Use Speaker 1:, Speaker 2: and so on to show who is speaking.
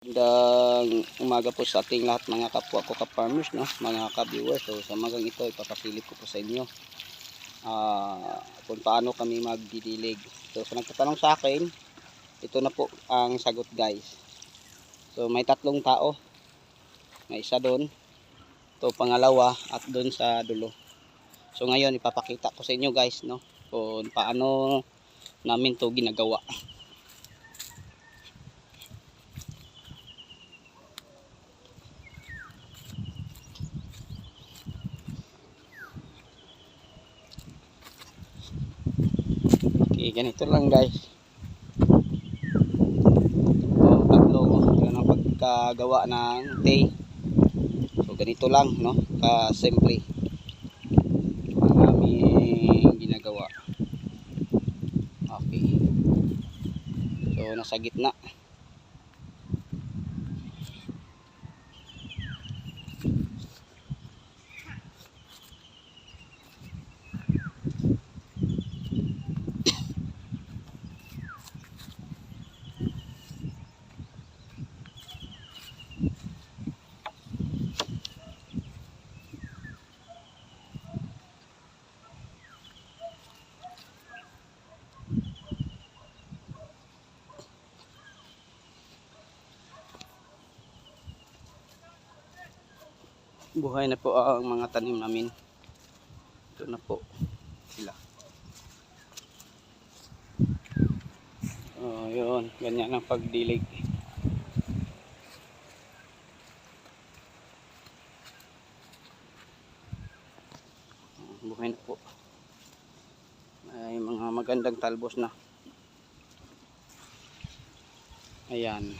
Speaker 1: Magandang umaga po sa ating lahat mga kapwa ko ka-farmers, no? mga ka-viewers. So sa magang ito, ipapasilip ko po sa inyo ah kung paano kami magdidilig. So sa nagtatanong sa akin, ito na po ang sagot guys. So may tatlong tao. May isa doon, ito pangalawa at doon sa dulo. So ngayon ipapakita ko sa inyo guys no kung paano namin to ginagawa. Ganito lang guys. Oh, tatlo, yun ang pagkagawa ng tay. So ganito lang, no? Ka-simple. Ang aming ginagawa. Okay. So nasa gitna. Buhay na po ang mga tanim namin. Ito na po sila. Oh, yun. Ganyan ang pagdilig. Buhay na po. Ay mga magandang talbos na. Ayan.